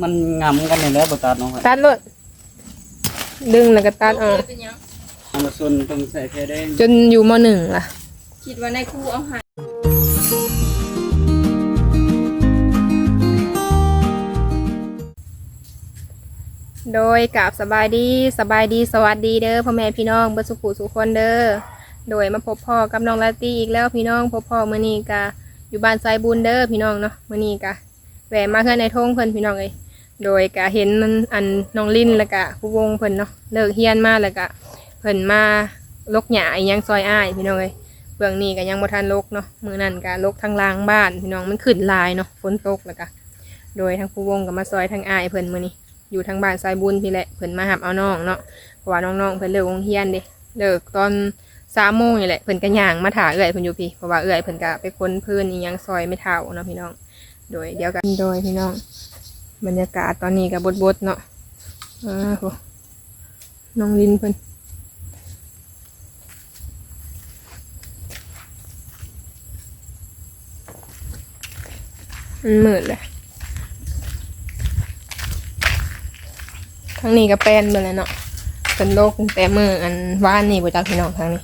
มันงำกันนี่แหล้วบ่ตัดน้องครับตัดรถดึงแล้วก็ตัดออกเป็นหยังเอามาส่วนตรงใส่แค่แดงจนอยู่มหนึ่งล่ะ คิดว่าในครูเอาใหายโดยกับสบายดีสบายดีสวัสดีเด้อพ่อแม่พี่น้องเบิดสุขุสุขคนเด้อโดยมาพบพ่อกับน้องลาตี้อีกแล้วพี่น้องพบพ่อมื้อนี้กะอยู่บ้านไซบุญเด้อพี่น้องเนาะมื้อนี้กะ แหวะมาเพื่อนในทงเพิ่นพี่น้องเอ้ยโดยกะเห็นมันอันน้องลิ้นแล้วกะผู้วงเพิ่นเนาะเลิกเฮียนมาแล้วกะเพิ่นมาลกหญ้าอีหยังซอยอ้ายพี่น้องเอ้ยเบื้องนี้ก็ยังบ่ทันลกเนาะมื้อนั้นกะลกทางล่างบ้านพี่น้องมันขึ้นลายเนาะฝนตกแล้วกะโดยทางผู้วงก็มาซอยทางอ้ายเพิ่นมื้อนี้อยู่ทางบ้านสายบุญพี่แหละเพิ่นมาหับเอาน้องเนาะเพราะว่าน้องๆเพิ่นเลิกโรงเรียนเด้เลิกตอนสามโมงนี่แหละเพิ่นก็ย่างมาถ่าเอื้อยเพิ่นอยู่พี่เพราะว่าเอื้อยเพิ่นก็ไปค้นพื้นอีหยังซอยไม่เท่าเนาะพี่น้อง โดยเดียวกันโดยพี่น้องบรรยากาศตอนนี้ก็บบดๆเนาะอ้าวโหน้องลินเพิ่นมันมืดเลยทางนี้ก็แป้นไปเลยเนาะเป็นโลกแต่มืออันว่านนี่บ่จักพี่น้องทางนี้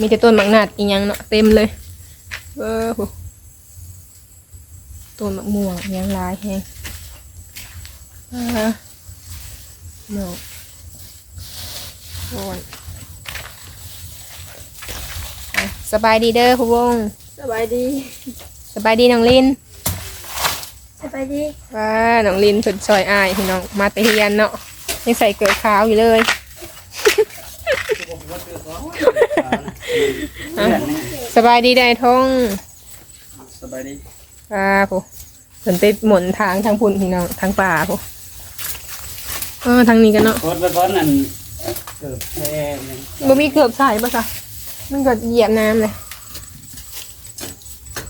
มีแต่ต้นมักนาดอีหยังเนาะเต็มเลย เออโห ต้นมะม่วงอิหยังหลายแฮงอ่าเนาะโอ้ยอะสบายดีเด้อผู้วงสบายดี สบายดีน้องลินสบายดีว้าน้องลินสุดซอยอายพี่น้องมาแต่เฮียนเนาะยังใส่เกลือขาวอยู่เลยเพื่อนนี่สบายดีได้ทงสบายดี อ่าผู้ฝนติดหมุนทางทางพุ่นพี่น้องทางป่าผู้เออทางนี้กันเนาะโคตรไปพอนนั่นเกิดแท้นี่บ่มีเกือบใส่ปะคะมันก็เหยียบน้ำเลย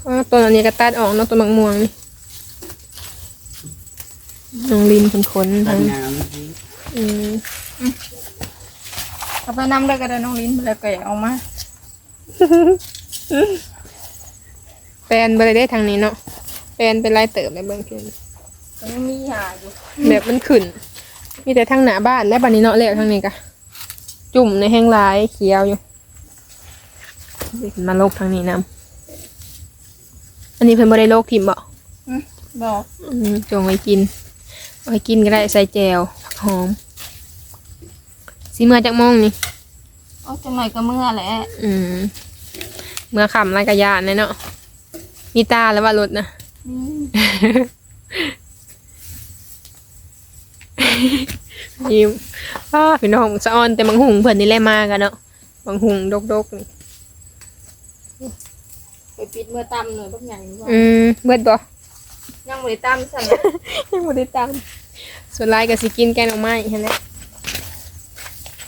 เออตัวอันนี้ก็ตัดออกเนาะตัวมังม่วงนี่น้องลินเป็นคนตัทาดงงามอืมเอาไปนำได้ก็ได้น้องลิ้นแล้วก็เอามา แปลนไปเลยได้ทางนี้เนาะแปลนเป็นลายเติบในเบื้องขึ้นก็ยังมีหาอยู่แบบมันขึ้น มีแต่ทางหน้าบ้านและบันนี้เนาะแล้วทางนี้กะจุ่มในแห้งลายเขียวอยู่เดี๋ยวมาโลกทางนี้นำอันนี้เพิ่นบ่ได้โลกทิมบ่บอกอืมจงไว้กินเอาไว้กินก็ได้ใส่แจวผักหอมสีเมื่อจากโมองนี่เอาจังหน่อยก็เมื่อแหละอืมเมื่อขำลายกระยานเลยเนาะ มีตาแล้วว่ารถนะยิ้มอ้าพี่น้องสะออนแต่บางหุงเพิ่นนี่แหละมากันเนาะบางหุงดกๆนี่ไปปิดเมื่อตำหน่อยพวกใหญ่ว่าอืมเบิดบ่ยังไม่ได้ตำสั่นยังบ่ได้ตามส่วนหลายก็สิกินแกงหน่อไม้หั่นแหละ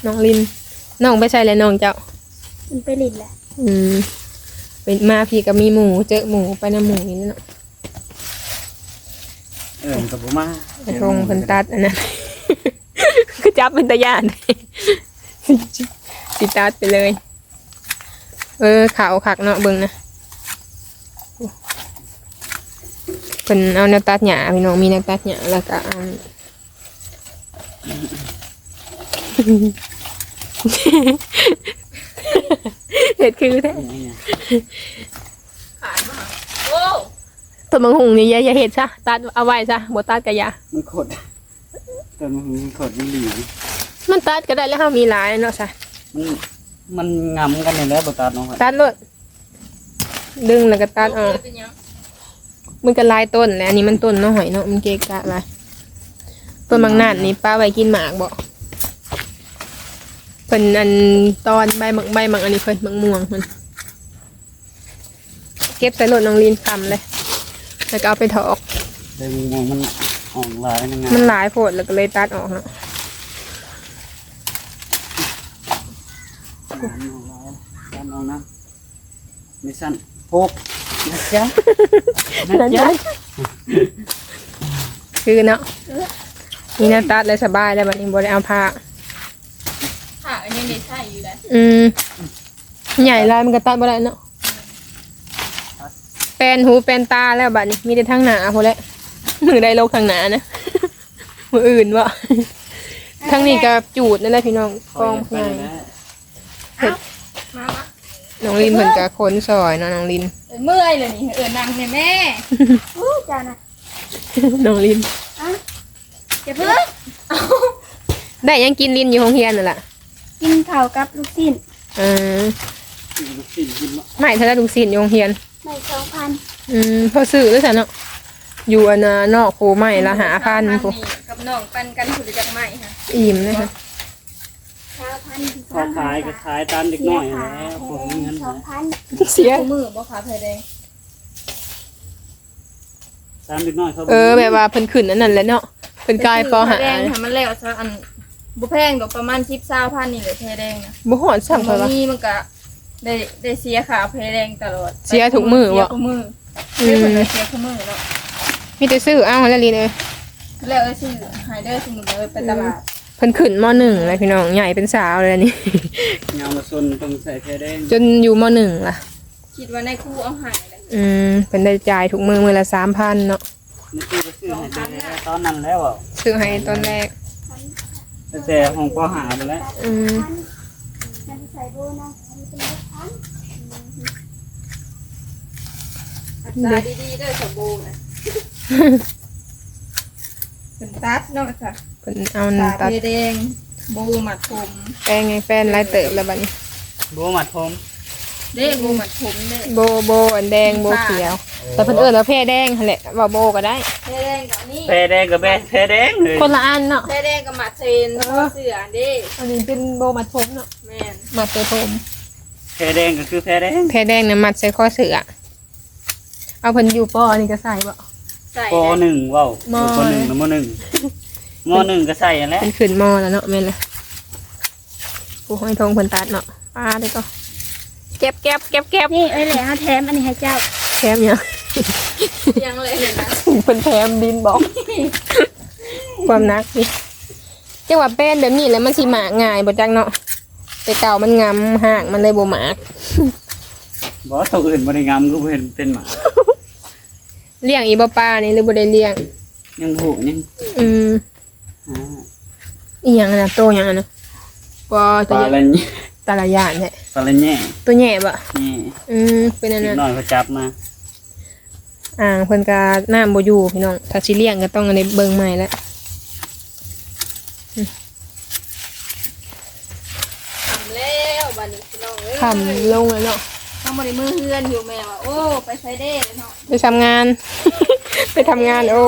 น้องลินน้องไปใส่เลยน้องเจ้ามันไปลินแหละอืม เป็นมาพี่ก็มีหมูเจอหมูไปน้ำหมูนี่เนาะเออกับผมมาไอ้ทงเพิ่นตัดอันนั้นคือจับเป็นตะยานสิตัดไปเลย เออขาวคักเนาะเบิ่งนะเพิ่นเอาแนวตัดหญ้าพี่น้องมีแนวตัดหญ้าแล้วก็อันเห็ดคือแท้อย่างเงี้ย ขาดมาโอ้ต้นมังหุงนี่อย่าอย่าเห็ดซะตัดเอาไว้ซะบ่ตัดก็อย่ามันขดแต่มันขดมันหลีมันตัดก็ได้แล้วเฮามีหลายเนาะซะมันมันงำกันนี่แหล้วบ่ตัดน้องครับตัดรถดึงแล้วก็ตัดออกเป็นหยังมันก็หลายต้นแหละอันนี้มันต้นน้อยเนาะมันเกะกะหลายต้นบางนาดนี่ป้าไว้กินหมากบ่เพิ่นอันตอนใบหมักใบหมักอันนี้เพิ่นมักม่วงมัน เก็บใส่รถน้องลีนคำเลย แล้วก็เอาไปถอกแต่มันยังมันออกหลายนะงามมันหลายโพดแล้วก็เลยตัดออกเนาะงามออกหลายตัดออกนะไม่สั้นโพกนะจ๊ะนะจ๊ะคือเนาะนี่นะตัดเลยสบายแล้วบัดนี้บ่ได้เอาผ้าขาอันนี้ได้ใช่อยู่แล้วอืมใหญ่ลายมันก็ตัดบ่ได้เนาะ แปลนหูแปลนตาแล้วบัดนี้มีแต่ทางหนาพอแล้วมือได้โลกทางหนานะมืออื่นวะทั้งนี้ก็จูดนั่นแหละพี่น้องกองไปใหญ่แล้วมามาน้องลินเพิ่นก็คนซอยเนาะน้องลินเออเมื่อยเลยนี่เออนั่งเนี่ยแม่อู้จานะน้องลินอย่าเพิ่งได้ยังกินลินอยู่โรงเรียนนั่นแหละกินข้าวกับลูกชิ้นเออกินลูกชิ้นกินมะไม่ถ้าได้ลูกศิษย์อยู่โรงเรียน ไม่สองพันอืมพอซื้อแล้วจ้ะเนาะอยู่อันน่ะนอกโคใหม่ละหาพันพวกกับน้องปันกันผุดจากใหม่ค่ะอิ่มเลยค่ะสามพันเขาขายก็ขายตามเด็กน้อยแล้วผมมีเงินสองนะพันเสีย มือบ่ขาไฟแดงตามเด็กน้อยเขาเออแบบว่าเพิ่นขึ้นอันนั้นแหละเนาะเพิ่นกลายปหาแดงค่ะมันแล้วซะอันบุแพงดอกประมาณชิปเศร้าพันนี่เลยเพแดงนะบ่ฮอดซ้ํบเพิ่นว่ามีมันก็ ได้ได้เสียขาเพแดงตลอดเสียทุกมื้อวะเสียทุกมืออืเสียมคนเลยเสียทุกมือเนาะมีแต่ซื้อเอาแล้วลินเอ้ยแล้วเอ้ยสิหายเด้อสมมุติเลยไปตลาดเพิ่นขึ้นมหนึ่งเลยพี่น้องใหญ่เป็นสาวเลยอันนี่ยามมาซนต้องใส่แพรแดงจนอยู่มหนึ่งล่ะ คิดว่าในครู่เอาหายเลยอืมเป็นได้จ่ายทุกมือมือละสามพันเนาะนี่คือก็ซื้อให้แพรแดงตอนนั้นแล้วอะซื้อให้ตอนแรกตั้งแต่ห้องปหาไปแล้วอืมใส่ โบนะอันนี้เป็นพันอัตราดีๆเด้อสมบูรณ์นะเป็นตัดเนาะค่ะเป็นเอาตาตัดเพแดงบูหมัดผม แป้งไงแป้นลายเติบแล้วบัดนี้ บัวหมัดผมเด้บูหมัดผมเด้โบโบอันแดงโบเขียว แต่เพิ่นเอิ้นว่าแพร่แดงหั่นแหละว่าโบก็ได้เพแดงกับนี่แพรแดงกับแพรแพรแดงเลยคนละอันเนาะเพแดงกับหมัดเซนเสือเด้อันนี้เป็นโบมัดผมเนาะแม่น มัดใส่ผมแพรแดงก็คือแพรแดงแพร่แดงเนี่ยมัดใส่ข้อเสือเอาเพิ่นอยู่ปอนี่ก็ใส่บ่ใส่ปหนึ่งว้าวมปหนึ่งนะมหนึ่งมหนึ่งก็ใส่อันแหล้วเป็นขึ้นมอแล้วเนาะแม่นเลยผู้ห้อยทองเพิ่นตัดเนาะปลาได้ก็เก็บเก็บเก็บเก็บนี่เอ้ยแหละแถมอันนี้ให้เจ้าแถมเนี่ยยังเลยเห็นนะเป็นแถมดินบอก ความนักนี่จังหวะเป็นแบบนี้แหล้วมันสิหมากง่ายบ่จังเนาะ แต่เก่ามันงำห่างมันเลยบ่หมากบอกว่าตัวอื่นบริงามก็เป็นเป็นหมาเลี้ยงอีบ่ปลานี่หรือบ่ได้เลี้ยง ยังผูกยังอืมอ่าอีหยังอะนะโตหยังอะนะบ่ปตัวลาใหญ่อะไรเนี่ยตาละยานแท้ปลาอะไรเนี่ยตัวแหย่บ่นี่อืมเป็นอันนิดนั้นหน่อยเขาจับมาอ่างเพิ่นก็น้ำบ่อยู่พี่น้องถ้าสิเลี้ยงก็ต้องอันนี้เบิ่งใหม่แล้ว ทำแล้วบัดนี้พี่น้องเอ้ย ค่ำลงแล้วเนาะทำบริมือเฮือนอยู่แม่ว่าโอ้ไปไซเด้เลยเนาะไปทำงาน ไปทำงานโอ้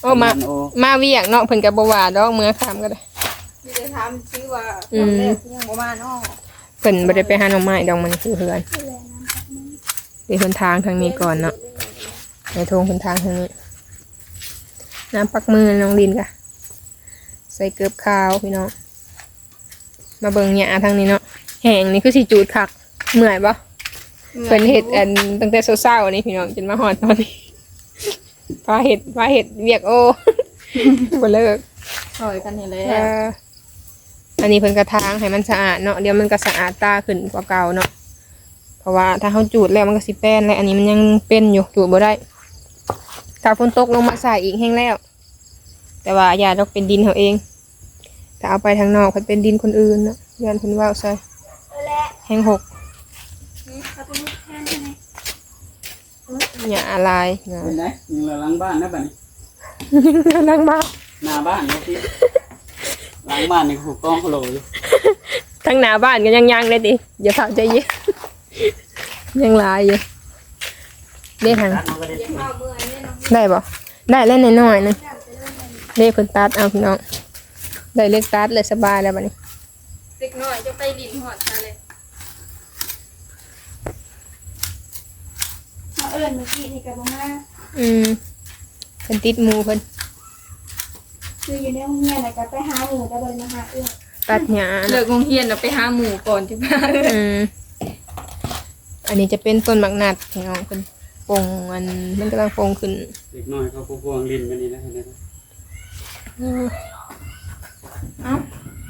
โอ้มาโอ้มาเวียกเนาะเพิ่นก็บ่ว่าดอกเมื่อค่ำก็ได้ที่จะทำชื่อว่าอืมทำแล้วยังบ่มาเนาะเพิ่นบ่ได้ไปหาหน่อไม้ดอกมันคือเฮือนเดี๋ยวเพิ่นทางทางนี้ก่อนเนาะในทงเพิ่นทางทางนี้น้ำปักมือน้องดินกะใส่เกลือบขาวพี่น้อง มาเบิ่งหญ้าทางนี้เนาะแห้งนี่คือสิจูดคักเมื่อยบ่เพิ่นเฮ็ดอันตั้งแต่เช้าๆนี่พี่น้องจนมาฮอดตอนนี้ฟ้าเฮ็ดฟ้าเฮ็ดเวียกโอบ่เลิกซอยกันนี่แหละเอ่ออันนี้เพิ่นกระทางให้มันสะอาดเนาะเดี๋ยวมันก็สะอาดตาขึ้นกว่าเก่าเนาะเพราะว่าถ้าเขาจูดแล้วมันก็สิแป้นและอันนี้มันยังเป็นอยู่จูดบ่ได้ถ้าฝนตกลงมาใส่อีกแห้งแล้ว แต่ว่าอย่าต้องเป็นดินเขาเอง ถ้าเอาไปทางนอกเพิ่นเป็นดินคนอื่นเนาะยันเพิ่นว่าวใส่แห้งหกนี่เขาเป็นลูกแทนใช่ไหมอย่าอะไรอย่าเป็นไงยังเหลือหลังบ้านนะบัดนี้ล้างบ้านหน้าบ้านเนาะพี่หลังบ้านนี่ผูกกล้องเขาโหลอยู่ทั้งหน้าบ้านก็ยังยังเลยดิอย่าเผาใจเย็นยังหลายอยู่ได้ทางตัดมันก็ได้เดี๋ยวข้าวเมื่อยเนี่ยเนาะได้บ่ได้เล่นน้อยๆนึงเล่เพิ่นตัดเอาพี่น้อง ได้เล็กตัดเลยสบายแล้วบัดนี้เด็กน้อยจะไปลินหอดมาเลยมาเอิญเมื่อกี้นี่กับมาอืมเพิ่นติดหมูเพิ่นคืออยู่ในโรงเรียนน่ะก็ไปหาหมูจะเลยมาหาเอื้อตัดหญ้าเลิกโรงเรียนน่ะไปหาหมูก่อนที่บ้านอืมอันนี้จะเป็นต้นมักนัดพี่น้องเพิ่นปงอันมันกำลังปงขึ้น เด็กน้อยเขาพวงลินกันนี่นะเห็นไหมอืม เอ้า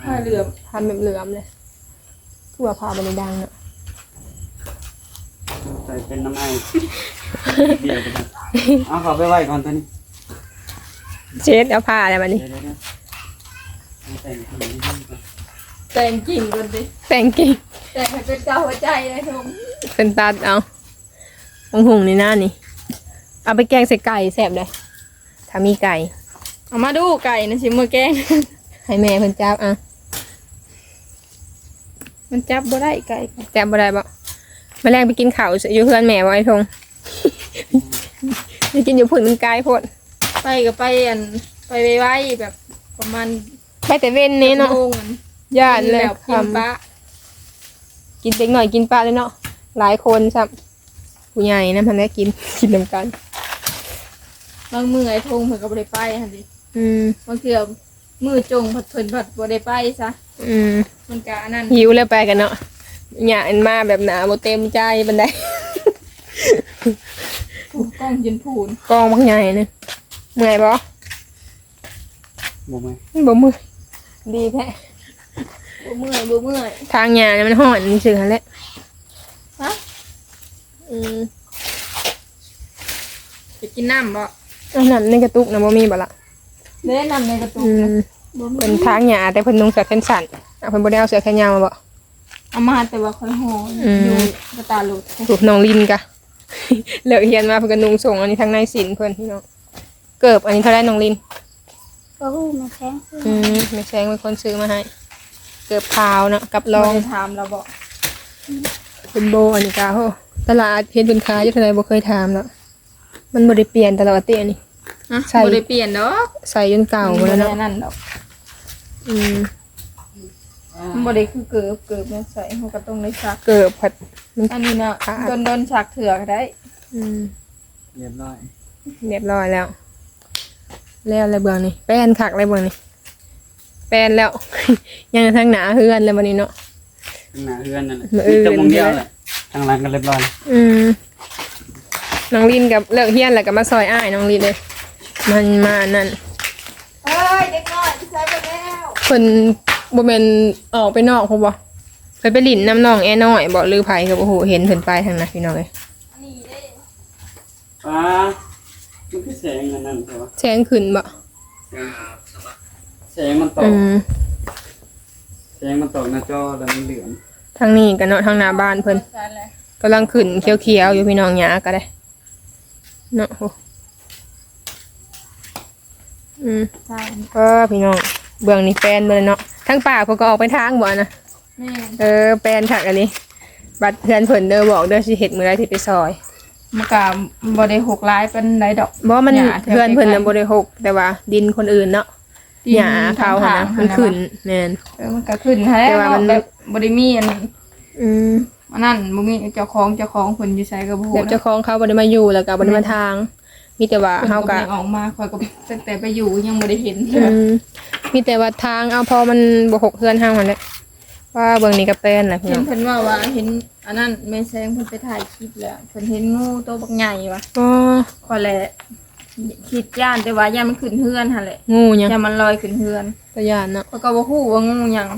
ผ้าเหลือมทำแบบเหลือมเลยคือว่าพาบ่ได้ดังเนาะใส่เป็นน้ำไอ้เดียวกันเอาเขาไปไว้ก่อนตัวนี้เช็ดเอาผ้าอะไรมานี่เดี๋ยวเดี๋ยวเดี๋ยวเอาแต่งผีนี่ก่อนแต่งกิ่งก่อนดิแต่งกิ่งแต่งให้เป็นเจ้าหัวใจเลยทงเป็นตัดเอาหงหุงในหน้านี่ เอาไปแกงใส่ไก่แซ่บเลยถ้ามีไก่ เอามาดูไก่นะชิมือแกง ให้แม่เพิ่นจับอะมันจับบ่ได้ไก่จับบ่ได้บ่มาแรงไปกินข้าวอยู่เพื่อนแม่บ่ไอ้ทงไปกินอยู่พุ่นมันไกลโพดไปก็ไปอันไปไวๆแบบประมาณไปแต่เว้นนี้เนาะโมงอันย่านเลยแบบกินปลากินเด็กหน่อยกินปลาเลยเนาะหลายคนซ้ำผู้ใหญ่นะพันได้กินกินนำกันบางมือไอ้ทงเพิ่นก็บ่ได้ไปหั่นดิอืมบางเทื่อ มือจงผัดเพิ่นผัดบ่ได้ไปซะอืมมันก็อันนั้นหิวแล้วไปกันเนาะหยาอันมาแบบหนาบ่เต็มใจบันไดถูกกล้องจนพูนกองบักใหญ่นึงเมื่อยบ่บ่ไหมบ่เมื่อยดีแท้บ่เมื่อยบ่เมื่อยทางหยาเนี่ยมันห่อนซื่อหั่นแหละฮะอืมจะกินน้ำบ่อันนั้นในกระตุกนะบ่มีบ่ล่ะ ได้น้ำในกระตุกอืนะมบ่มีเป็นทางหยาแต่เพิ่นนุ่งเสื้อแขนสั้นอะเพิ่นบ่ได้เอาเสื้อแขนยาวมาบ่ เอามาแต่ว่าค่อยห่ออม อยู่กระตาหลุดถูกน้องลินกะ เลิกเรียนมาเพิ่นก็นุ่งส่งอันนี้ทางในสินเพิ่นพี่น้องเกิบอันนี้เท่าไหร่น้องลิน ก็ฮู้มาแข้งซื้ออืมไม่แซงเป็นคนซื้อมาให้ เกือบขาวเนาะกับรลอองงถามเราบอกเป็นโบอันนี้กาโหตลาดเพียนเป็นค้าอยู่เท่าไหรบ่เคยถามแล้วมันบ่ได้เปลี่ยนตลอดเตี้ยนี่ ฮะใช่บ่ได้เปลี่ยนดอกใส่จนเก่าหมดแล้วบ่เนาะได้นั่นดอกอืมมันบ่ได้คือเกิบเกิบมันใส่เฮาก็ต้องได้ซัก เกือบผัดมันอันนี้เนาะขาด โดนโดนซักเถื่อก็ได้อืมเรียบร้อยเรียบร้อยแล้ว แล้วอะไรเบื้องนี่แป้นคักอะไรเบื้องนี่แป้นแล้ว ยังทั้งหนาเฮือนเลยวันนี้เนาะ ข้างหน้าเฮือนนั่นแหละมื้ออื่มีนแต่มงเดียวแหละทางหลังก็เรียบร้อยอืมน้องลินกับเลิกเฮียนแล้วก็มาซอยอ้ายน้องลินเลย มันมานั่นเอ้ยเด็กน้อยใส่ไปแล้วเพิ่นบ่แม่นออกไปนอกพอบ่ไปไปลิ้นน้ำน้องแอน้อยบ่ลือไผก็บ่ฮู้เห็นเพิ่นไปทางนั้นพี่น้องเอ้ยอันนี้เด้ป้ามันคือแสงอันนั้นใช่ปะแสงขึ้นบ่แสงแสงมันตอืกมแสงมันตกหน้าจอแล้วมันเหลืองทางนี้ก็เนาะทางหน้าบ้านเพิ่นใส่เลยกำลังขึ้นเขียวๆอยู่พี่น้องหญ้าก็ได้เนาะโห อืมใส่ก็พี่น้องเบื้องนี่แปลนเบิ่เลยเนาะทั้งป่าเพิ่นก็ออกไปทางบ่นะแม่นเออแปลนคักอันนี้ บัดเพื่อนเพิ่นเด้อบอกเด้อสิเฮ็ดมื้อใดที่ไปซอยมันก็บ่ได้หกหลายปานใดดอกบ่มันหญ้าแถวเพื่อนเพิ่นน่ะใกล้ๆบ่ได้หกแต่ว่า ดินคนอื่นเนาะดินหญ้าเขาหั่นนะทางๆมันขึ้นแม่น เออมันก็ขึ้นให้แต่ว่ามัน แบบบ่ได้มีอันอืมอันนั้นบ่มีเจ้าของเจ้าของเพิ่นอยู่ไสก็บ่ฮู้แบบเจ้าของเขาบ่ได้มาอยู่แล้วก็บ่ได้มาทาง มีแต่ว่าเพิ่นเฮาก็ก็บ่ได้ออกมาคอยก็ตั้งแต่ไปอยู่ยังบ่ได้เห็นอืมมีแต่ว่าทางเอาพอมันบ่หกเพื่อนเฮาหั่นแหละว่าเบิ่งนี่ก็เป็นน่ะพี่เห็น้นองเพิ่นว่าว่าเห็นอันนั้นแม่แซงเพิ่นไปถ่ายคลิปแล้วเพิ่นเห็นงูตัวบักใหญ่ว่ะอ๋อขอแหละคิดย่านแต่ว่าย่านมันขึ้นเฮือนหั่นแหละงูหยังย่านมันลอยขึ้นเฮือนตะยานเนาะข้อยก็บ่ฮู้ว่างูหยัง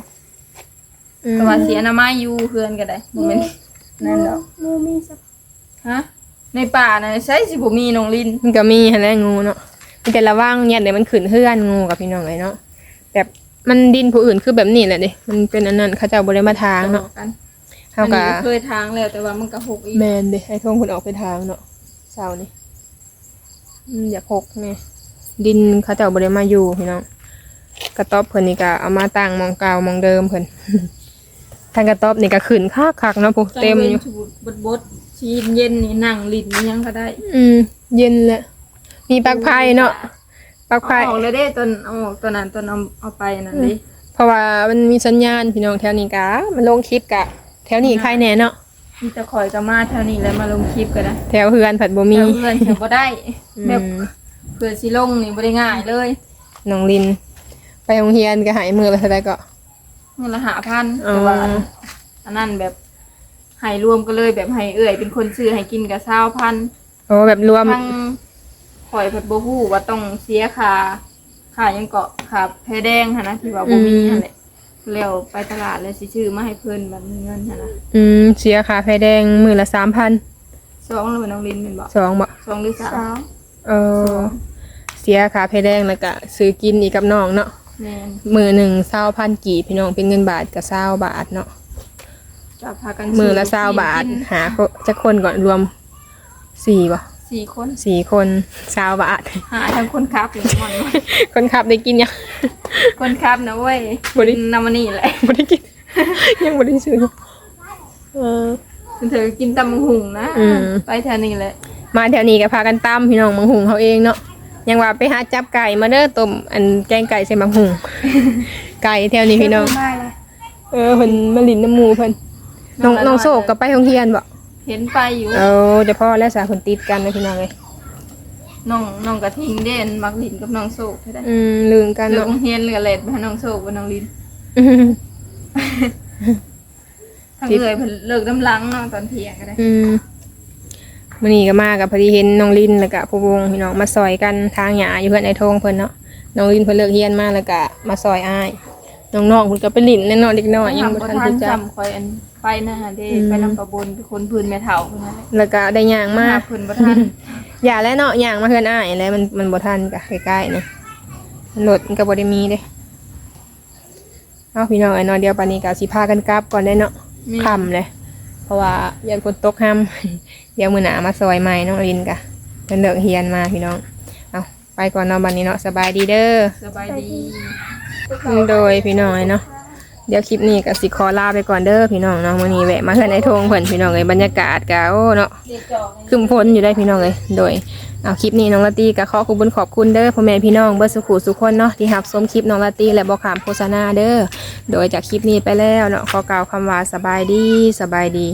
อืมแต่ว่าเสียอนามัยอยู่เฮือนก็ได้บ่แม่นนั่นดอกงูมีสักฮะ ในป่าน่ะใช่สิบ่มีน้องลินมันก็มีหั่นแหละงูเนาะมีแต่ระวังเนี่ยเดี๋ยวมันขึ้นเฮือนงูกับพี่น้องเลยเนาะแบบมันดินผู้อื่นคือแบบนี้แหละเดิมันเป็นอันนั้นเขาเจ้าบ่ได้มาทางเนาะกันเฮาอันก็นี้เคยทางแล้วแต่ว่ามันก็หกอีกแมนเด้ไอ้ทงคนออกไปทางเนาะเสานี่อืมอยากหกแม่ดินเขาเจ้าบริมาอยู่พี่น้องกระต๊อบเพิ่นนี่ก็เอามาตั้งหมองเก่าหมองเดิมเพิ่นทางกระต๊อบนี่ก็ขึ้นคักคักๆเนาะพวกเต็มอยู่บดบด ๆชีเย็นนี่นั่งลิ้นนี่ยังก็ได้อืม เย็นแหละ มีปลักไผ่เนาะปลักไผ่เอาออกเลยเด้ตอนเอาออกตอนนั้นตอนเอาเอาไปนั่นเด้เพราะว่ามันมีสัญญาณพี่น้องแถวนี้กะมันลงคลิปกะ แถวนี้ใครแน่เนาะมีแตะข่อยจะมาแถวนี้แล้วมาลงคลิปก็ได้แถวเฮือนผัดบ่มีแต่เพื่อนเสียบ่ได้อืแบบมเพื่อนสิลงนี่บ่ได้ง่ายเลยน้องลิน ไปโรงเรียนก็หายมือไปเท่าใดก็ เงินละหาพันอ๋อแต่ว่าอันอันนั้นแบบ ให้รวมกันเลยแบบให้เอื้อย เป็นคนซื้อให้กินกับเช้าพันโอ้แบบรวม ทั้งข่อยผัดบ่ฮู้ว่าต้องเสียค่าค่าหยังเกาะค่าแพแดงหั่นนะที่ว่าบ่มีอืมหั่นแหละแล้วไปตลาดแล้วสิซื้อมาให้เพิ่นบัดมีเงินหั่นนะอืมเสียค่าไฟแดงมือละสามพันสองเลยน้องลินเป็นบ่สองบ่สองหรือสามสองเออเสียสียค่าเพแดงแล้วก็ซื้อกินอีกกับน้องเนาะ แม่น มือหนึ่งเศร้าพันกี่พี่น้องเป็นเงินบาทกับเศร้าบาทเนาะ จะพากันมือละเศร้าบาทหาคนจะคนก่อนรวมสี่ป่ะสี่คนสี่คนเศร้าบาทหาทั้งคนขับอยู่หมอนคนขับได้กินยังคนขับนะเว้ยบ่ได้นำมานี่แหละไม่ได้กิน ยังไม่ได้ซื้อเออเธอกินตำบักหุงนะอืมไปแถวนี้แหละมาแถวนี้ก็พากันตั้มพี่น้องมังหุงเขาเองเนาะยังว่าไปหาจับไก่มาเด้อต้มอันแกงไก่ใส่มังหุงไก่แถวนี้พี่น้องได้เลยเออเพิ่นมาลินน้ำหมูเพิ่น น้องน้องโศกกับไปโรงเรียนบ่เห็นไปอยู่ เออเดี๋ยวพ่อและสาวเพิ่นติดกันนะพี่น้องเอ้ยน้องน้องกระทิงเด่นมักลินกับน้องโศกใช่ไหมอืมลืมกันเลือเนาะกเฮียนเรือเลดไปหาน้องโศกกับน้องลินอืมทั้งเอ่ยเพิ่นเลิกน้ำลังเนาะตอนเที่ยงก็ได้ อืมมื้อนี้ก็มากับพอดีเห็นน้องลินแล้วก็ผู้วงพี่น้องมาซอยกันทางหญ้าอยู่เพิ่นไอ้ทงเพิ่นเนาะน้องลินเพิ่นเลิกเรียนมาแล้วก็มาซอยอ้าย น้องๆเพิ่นก็ไปลิ้นแน่นอนเด็กน้อยยังบ่บ่ทันทันรู้จักจำคอยอันไปนะฮะเด้อืม ไปนำประบนเป็นคนพื้นแม่เฒ่าเพิ่นนั่นแหละแล้วก็ได้ย่างมาหเพิ่นบ่ทันอย่าแล้วเนาะย่างมาเฮือนอ้ายแล้วมันมันบ่ทันกะใกล้ๆนี่รถมันก็บ่ได้มีเด้เอาพี่น้องไอ้เนอนเดียวปานนี้ก็สิพากันกลับก่อนได้เนาะมีค่ำเลยเพราะว่ายันฝนตกห้ำเดี๋ยวมื้อหน้ามาซอยใหม่น้องอลินกะเพิ่นเลิกเรียนมาพี่น้องเอาไปก่อนเนาะบัดนี้เนาะสบายดีเด้อ สบายดี โดยพี่น้องเนาะเดี๋ยวคลิปนี้ก็สิขอลาไปก่อนเด้อพี่น้องเนาะมื้อนี้แวะมาเฮือนไอ้ทงเพิ่นพี่น้องเอ้ยบรรยากาศก็โอ้เนาะคึมพ้นอยู่ได้พี่น้องเลยโดยเอาคลิปนี้น้องลาตีก็ขอขอบคุณขอบคุณเด้อพ่อแม่พี่น้องเบิร์สุขุสุขคนเนาะที่รับชมคลิปน้องลาตีและบอกขามโฆษณาเด้อโดยจากคลิปนี้ไปแล้วเนาะขอกล่าวคำว่าสบายดีสบายดี